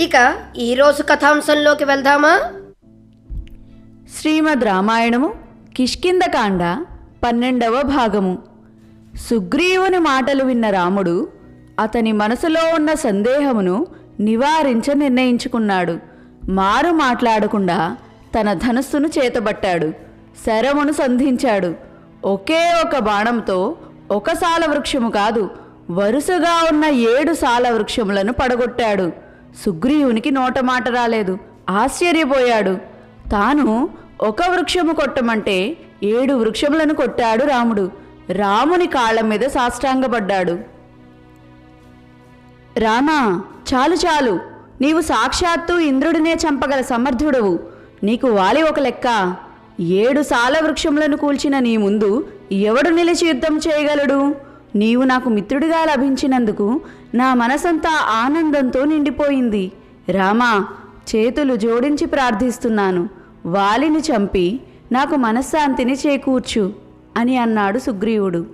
ఇక ఈరోజు కథాంశంలోకి వెళ్దామా? శ్రీమద్ రామాయణము కిష్కిందకాండ పన్నెండవ భాగము. సుగ్రీవుని మాటలు విన్న రాముడు అతని మనసులో ఉన్న సందేహమును నివారించ నిర్ణయించుకున్నాడు. మారు మాట్లాడకుండా తన ధనస్సును చేతబట్టాడు. శరమును సంధించాడు. ఒకే ఒక బాణంతో ఒక సాల వృక్షము కాదు వరుసగా ఉన్న ఏడు సాల వృక్షములను పడగొట్టాడు. సుగ్రీవునికి నోట మాట రాలేదు. ఆశ్చర్యపోయాడు. తాను ఒక వృక్షము కొట్టమంటే ఏడు వృక్షములను కొట్టాడు రాముడు. రాముని కాళ్ళ మీద సాష్టాంగపడ్డాడు. రామా చాలు చాలు. నీవు సాక్షాత్తు ఇంద్రుడినే చంపగల సమర్థుడవు. నీకు వాలి ఒక లెక్క. ఏడు సాల వృక్షములను కూల్చిన నీ ముందు ఎవడు నిలిచి యుద్ధం చేయగలడు? నీవు నాకు మిత్రుడిగా లభించినందుకు నా మనసంతా ఆనందంతో నిండిపోయింది. రామా చేతులు జోడించి ప్రార్థిస్తున్నాను. వాలిని చంపి నాకు మనశ్శాంతిని చేకూర్చు అని అన్నాడు సుగ్రీవుడు.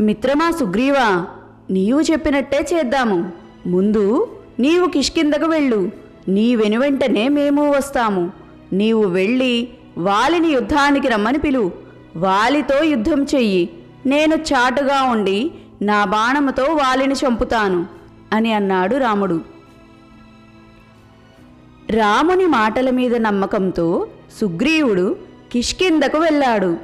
మిత్రమా సుగ్రీవా నీవు చెప్పినట్టే చేద్దాము. ముందు నీవు కిష్కిందకు వెళ్ళు. నీ వెనువెంటనే మేము వస్తాము. నీవు వెళ్ళి వాలిని యుద్ధానికి రమ్మని పిలు. వాలితో యుద్ధం చెయ్యి. నేను చాటుగా ఉండి నా బాణముతో వాలిని చంపుతాను అని అన్నాడు రాముడు. రాముని మాటల మీద నమ్మకంతో సుగ్రీవుడు కిష్కిందకు వెళ్ళాడు.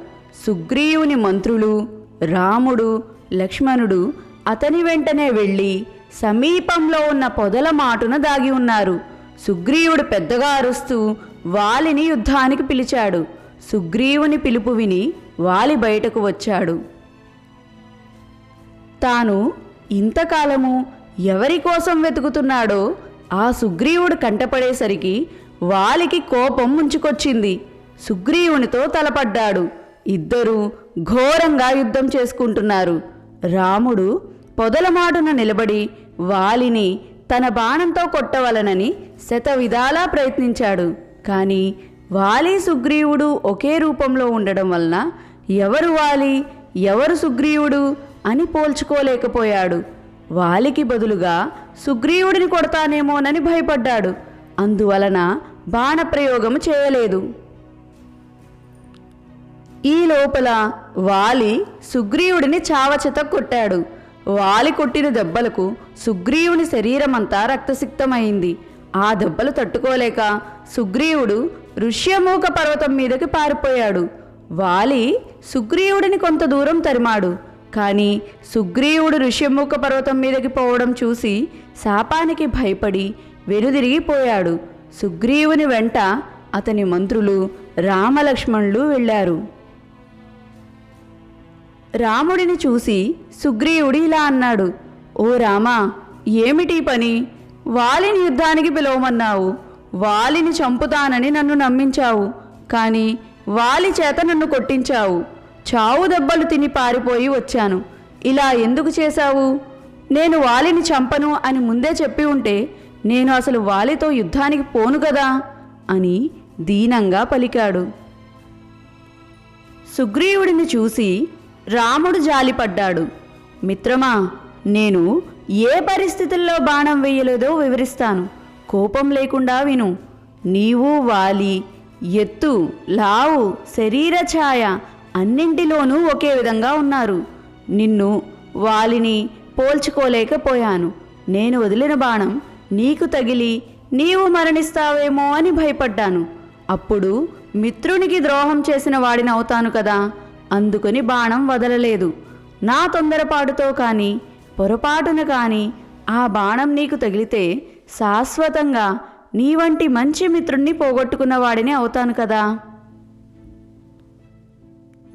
సుగ్రీవుని మంత్రులు రాముడు లక్ష్మణుడు అతని వెంటనే వెళ్ళి సమీపంలో ఉన్న పొదల మాటున దాగి ఉన్నారు. సుగ్రీవుడు పెద్దగా అరుస్తూ వాలిని యుద్ధానికి పిలిచాడు. సుగ్రీవుని పిలుపు విని వాలి బయటకు వచ్చాడు. తాను ఇంతకాలము ఎవరి కోసం వెతుకుతున్నాడో ఆ సుగ్రీవుడు కంటపడేసరికి వాలికి కోపం ముంచుకొచ్చింది. సుగ్రీవునితో తలపడ్డాడు. ఇద్దరూ ఘోరంగా యుద్ధం చేసుకుంటున్నారు. రాముడు పొదలమాటున నిలబడి వాలిని తన బాణంతో కొట్టవలనని శతవిధాలా ప్రయత్నించాడు. కానీ వాలి సుగ్రీవుడు ఒకే రూపంలో ఉండడం వలన ఎవరు వాలి ఎవరు సుగ్రీవుడు అని పోల్చుకోలేకపోయాడు. వాలికి బదులుగా సుగ్రీవుడిని కొడతానేమోనని భయపడ్డాడు. అందువలన బాణప్రయోగము చేయలేదు. ఈ లోపల వాలి సుగ్రీవుడిని చావచత కొట్టాడు. వాలి కొట్టిన దెబ్బలకు సుగ్రీవుని శరీరమంతా రక్తసిక్తమైంది. ఆ దెబ్బలు తట్టుకోలేక సుగ్రీవుడు ఋష్యమూక పర్వతం మీదకి పారిపోయాడు. వాలి సుగ్రీవుడిని కొంత దూరం తరిమాడు. కానీ సుగ్రీవుడు ఋష్యముఖ పర్వతం మీదకి పోవడం చూసి శాపానికి భయపడి వెనుదిరిగిపోయాడు. సుగ్రీవుని వెంట అతని మంత్రులు రామలక్ష్మణులు వెళ్ళారు. రాముడిని చూసి సుగ్రీవుడు ఇలా అన్నాడు ఓ రామా ఏమిటి పని? వాలిని యుద్ధానికి పిలవమన్నావు. వాలిని చంపుతానని నన్ను నమ్మించావు. కానీ వాలి చేత నన్ను కొట్టించావు. చావు దెబ్బలు తిని పారిపోయి వచ్చాను. ఇలా ఎందుకు చేశావు? నేను వాలిని చంపను అని ముందే చెప్పి ఉంటే నేను అసలు వాలితో యుద్ధానికి పోను కదా అని దీనంగా పలికాడు. సుగ్రీవుడిని చూసి రాముడు జాలిపడ్డాడు. మిత్రమా నేను ఏ పరిస్థితుల్లో బాణం వేయలేదో వివరిస్తాను. కోపం లేకుండా విను. నీవు వాలి ఎత్తు లావు శరీర ఛాయ అన్నింటిలోనూ ఒకే విధంగా ఉన్నారు. నిన్ను వాలిని పోల్చుకోలేకపోయాను. నేను వదిలిన బాణం నీకు తగిలి నీవు మరణిస్తావేమో అని భయపడ్డాను. అప్పుడు మిత్రునికి ద్రోహం చేసిన వాడిని అవుతాను కదా. అందుకని బాణం వదలలేదు. నా తొందరపాటుతో కానీ పొరపాటున కానీ ఆ బాణం నీకు తగిలితే శాశ్వతంగా నీ వంటి మంచి మిత్రుణ్ణి పోగొట్టుకున్న వాడిని అవుతాను కదా.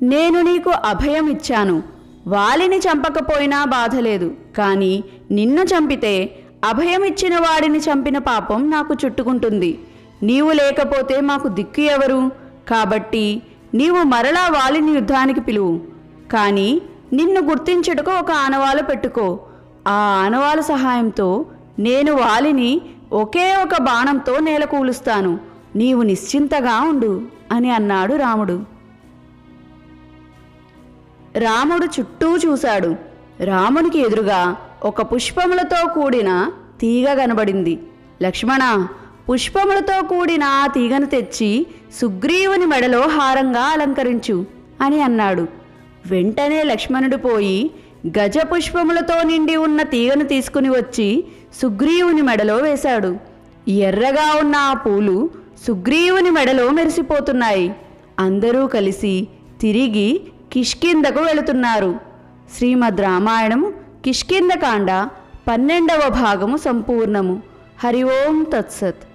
నేను నీకు అభయం ఇచ్చాను. వాలిని చంపకపోయినా బాధలేదు కానీ నిన్ను చంపితే అభయం ఇచ్చిన వాడిని చంపిన పాపం నాకు చుట్టుకుంటుంది. నీవు లేకపోతే మాకు దిక్కు ఎవరు? కాబట్టి నీవు మరలా వాలిని యుద్ధానికి పిలువు. కానీ నిన్ను గుర్తించుటకు ఒక ఆనవాలు పెట్టుకో. ఆ ఆనవాలు సహాయంతో నేను వాలిని ఒకే ఒక బాణంతో నేలకూలుస్తాను నీవు నిశ్చింతగా ఉండు అని అన్నాడు రాముడు. రాముడు చుట్టూ చూశాడు. రామునికి ఎదురుగా ఒక పుష్పములతో కూడిన తీగ కనబడింది. లక్ష్మణ పుష్పములతో కూడిన ఆ తీగను తెచ్చి సుగ్రీవుని మెడలో హారంగా అలంకరించు అని అన్నాడు. వెంటనే లక్ష్మణుడు పోయి గజ పుష్పములతో నిండి ఉన్న తీగను తీసుకుని వచ్చి సుగ్రీవుని మెడలో వేశాడు. ఎర్రగా ఉన్న ఆ పూలు సుగ్రీవుని మెడలో మెరిసిపోతున్నాయి. అందరూ కలిసి తిరిగి కిష్కిందకు వెళుతున్నారు. శ్రీమద్ రామాయణము కిష్కిందకాండ పన్నెండవ భాగము సంపూర్ణము. హరి ఓం తత్సత్.